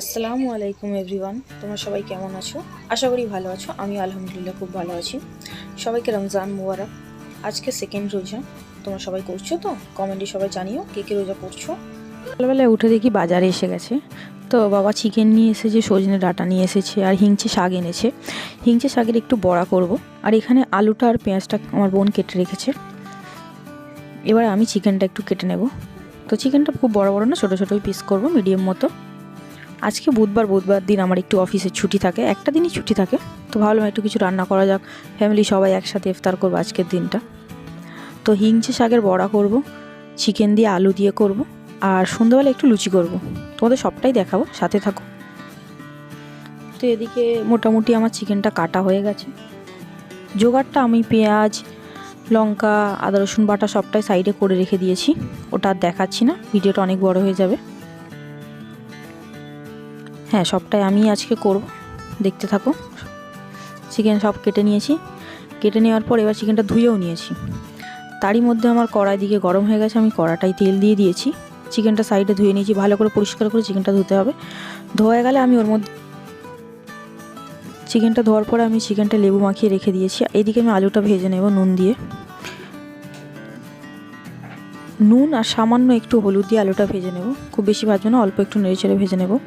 আসসালামু আলাইকুম এভরিওয়ান, তোমরা সবাই কেমন আছো? আশা করি ভালো আছো আমি আলহামদুলিল্লাহ খুব ভালো আছি। সবাইকে রমজান মুবারক। আজকে সেকেন্ড রোজা, তোমরা সবাই করছ তো? কমেন্টে সবাই জানিও, কে কে রোজা করছ? সকালবেলায় উঠে দেখি বাজারে এসে গেছে। তো বাবা চিকেন নিয়ে এসেছে, সজনে ডাটা নিয়ে এসেছে, আর হিংচে শাক এনেছে। হিংচে শাকের একটু বড়া করব, আর এখানে আলুটা আর পেঁয়াজটা আমার বোন কেটে রেখেছে। এবার আমি চিকেনটা একটু কেটে নেব। তো চিকেনটা খুব বড় বড় না, ছোটো ছোটোই পিস করব মিডিয়াম মতো। আজকে বুধবার বুধবার দিন আমার একটু অফিসে ছুটি থাকে। একটা দিনই ছুটি থাকে। তো ভাবলাম একটু কিছু রান্না করা যাক। ফ্যামিলি সবাই একসাথে ইফতার করব আজকের দিনটা। তো হিংচে শাকের বড়া করব চিকেন দিয়ে আলু দিয়ে করব, আর সন্ধ্যাবেলা একটু লুচি করব। তোমাদের সবটাই দেখাবো, সাথে থাকো। তো এদিকে মোটামুটি আমার চিকেনটা কাটা হয়ে গেছে। জোগাড়টা আমি পেঁয়াজ, লঙ্কা, আদা, রসুন বাটা সবটাই সাইডে করে রেখে দিয়েছি। ওটা আর দেখাচ্ছি না, ভিডিওটা অনেক বড় হয়ে যাবে। হ্যাঁ সবটাই আমি আজকে করব। দেখতে থাকো। চিকেন সব কেটে নিয়েছি। কেটে নেওয়ার পর এবার চিকেনটা ধুয়েও নিয়েছি। তারই মধ্যে আমার কড়াই দিকে গরম হয়ে গেছে, আমি কড়াটাই তেল দিয়ে দিয়েছি। চিকেনটা সাইডে ধুয়ে নিয়েছি, ভালো করে পরিষ্কার করে চিকেনটা ধুতে হবে। ধোয়া গেলে আমি ওর মধ্যে চিকেনটা ধোয়ার পরে আমি চিকেনটা লেবু মাখিয়ে রেখে দিয়েছি। এদিকে আমি আলুটা ভেজে নেব নুন দিয়ে। নুন আর সামান্য একটু হলুদ দিয়ে আলুটা ভেজে নেব। খুব বেশি ভাজবো না, অল্প একটু নেড়ে চেড়ে ভেজে নেব।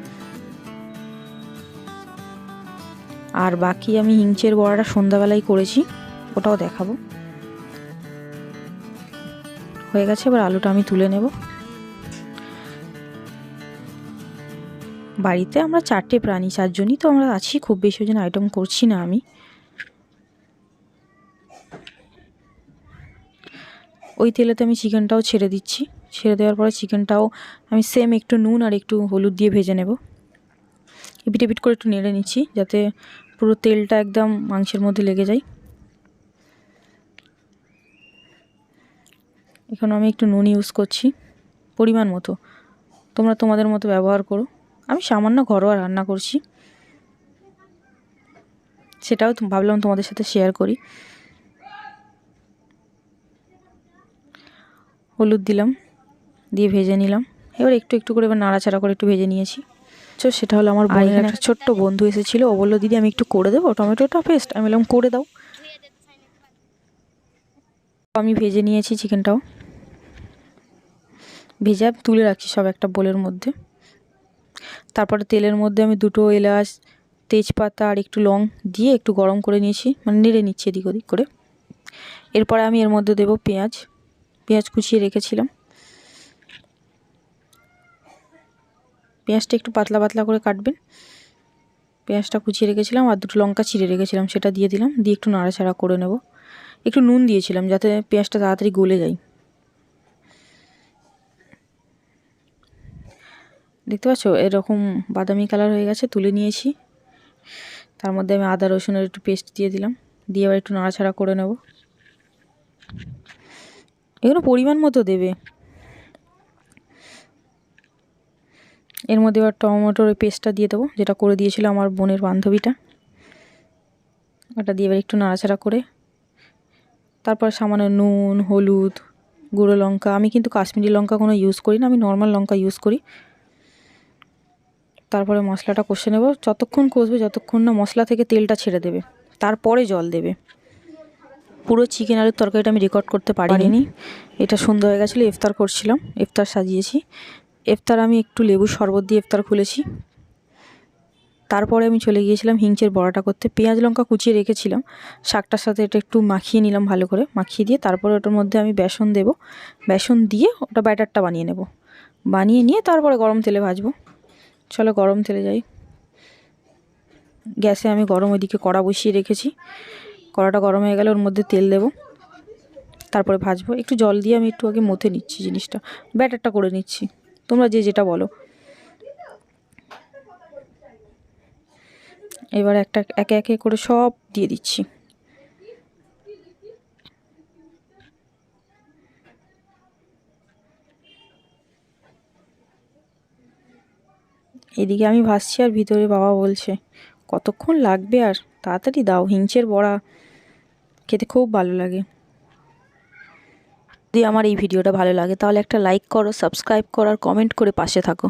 আর বাকি আমি হিংচের বড়াটা সন্ধ্যাবেলায় করেছি, ওটাও দেখাবো। হয়ে গেছে, এবার আলুটা আমি তুলে নেব। বাড়িতে আমরা চারটে প্রাণী, চারজনই তো আমরা আছি, খুব বেশি জন আইটেম করছি না আমি। ওই তেলেতে আমি চিকেনটাও ছেড়ে দিচ্ছি। ছেড়ে দেওয়ার পরে চিকেনটাও আমি সেম একটু নুন আর একটু হলুদ দিয়ে ভেজে নেব। এপিট এপিট করে একটু নেড়ে নিচ্ছি, যাতে পুরো তেলটা একদম মাংসের মধ্যে লেগে যায়। এখন আমি একটু নুন ইউজ করছি, পরিমাণ মতো। তোমরা তোমাদের মতো ব্যবহার করো। আমি সামান্য ঘরোয়া রান্না করছি। সেটাও ভাবলাম তোমাদের সাথে শেয়ার করি। হলুদ দিলাম, দিয়ে ভেজে নিলাম। এবার একটু একটু করে এবার নাড়াচাড়া করে একটু ভেজে নিয়েছি। তো সেটা হলো আমার বোনের একটা ছোট্ট বন্ধু এসেছিল। ও বলল দিদি আমি একটু করে দেবো টমেটোটা পেস্ট আমি বললাম করে দাও। আমি ভেজে নিয়েছি চিকেনটাও ভেজে তুলে রাখছি সব একটা বোলের মধ্যে। তারপরে তেলের মধ্যে আমি দুটো এলাচ তেজপাতা আর একটু লং দিয়ে একটু গরম করে নিয়েছি মানে নেড়ে নিচ্ছি এদিক ওদিক করে। এরপরে আমি এর মধ্যে দেবো পেঁয়াজ। পেঁয়াজ কুচিয়ে রেখেছিলাম। পেঁয়াজটা একটু পাতলা পাতলা করে কাটবেন। পেঁয়াজটা কুচিয়ে রেখেছিলাম আর দুটো লঙ্কা চিড়ে রেখেছিলাম, সেটা দিয়ে দিলাম। দিয়ে একটু নাড়াচাড়া করে নেব। একটু নুন দিয়েছিলাম যাতে পেঁয়াজটা তাড়াতাড়ি গলে যায়। দেখতে পাচ্ছ? এরকম বাদামি কালার হয়ে গেছে, তুলে নিয়েছি। তার মধ্যে আমি আদা, রসুনের একটু পেস্ট দিয়ে দিলাম। দিয়ে আবার একটু নাড়াচাড়া করে নেব। এগুলো পরিমাণ মতো দেবে। এর মধ্যে এবার টমেটোর ওই পেস্টটা দিয়ে দেবো যেটা করে দিয়েছিল আমার বোনের বান্ধবীটা। ওটা দিয়ে এবার একটু নাড়াচাড়া করে। তারপর সামান্য নুন হলুদ গুঁড়ো লঙ্কা আমি কিন্তু কাশ্মীরি লঙ্কা কোনো ইউজ করি না আমি নর্মাল লঙ্কা ইউজ করি। তারপরে মশলাটা কষে নেব যতক্ষণ কষবে যতক্ষণ না মশলা থেকে তেলটা ছেড়ে দেবে তারপরে জল দেবে। পুরো চিকেন আলুর তরকারিটা আমি রেকর্ড করতে পারিনি। এটা সুন্দর হয়ে গেছিল ইফতার করছিলাম ইফতার সাজিয়েছি। ইফতার আমি একটু লেবু শরবত দিয়ে এফতার খুলেছি। তারপরে আমি চলে গিয়েছিলাম হিংচের বড়াটা করতে। পেঁয়াজ লঙ্কা কুচিয়ে রেখেছিলাম। শাকটার সাথে এটা একটু মাখিয়ে নিলাম ভালো করে। মাখিয়ে দিয়ে তারপরে ওটার মধ্যে আমি বেসন দেব। বেসন দিয়ে ওটা ব্যাটারটা বানিয়ে নেব। বানিয়ে নিয়ে তারপরে গরম তেলে ভাজবো। চলো গরম তেলে যাই। গ্যাসে আমি গরম ওইদিকে কড়া বসিয়ে রেখেছি। কড়াটা গরম হয়ে গেলে ওর মধ্যে তেল দেবো। তারপরে ভাজবো। একটু জল দিয়ে আমি একটু আগে মথে নিচ্ছি জিনিসটা। ব্যাটারটা করে নিচ্ছি। তোমরা যে যেটা বলো। এবার একটা একে একে করে সব দিয়ে দিচ্ছি। এদিকে আমি ভাসছি আর ভিতরে বাবা বলছে, কতক্ষণ লাগবে আর? তাড়াতাড়ি দাও হিংচের বড়া খেতে খুব ভালো লাগে। যদি আমার এই ভিডিওটা ভালো লাগে তাহলে একটা লাইক করো সাবস্ক্রাইব করো আর কমেন্ট করে পাশে থাকো।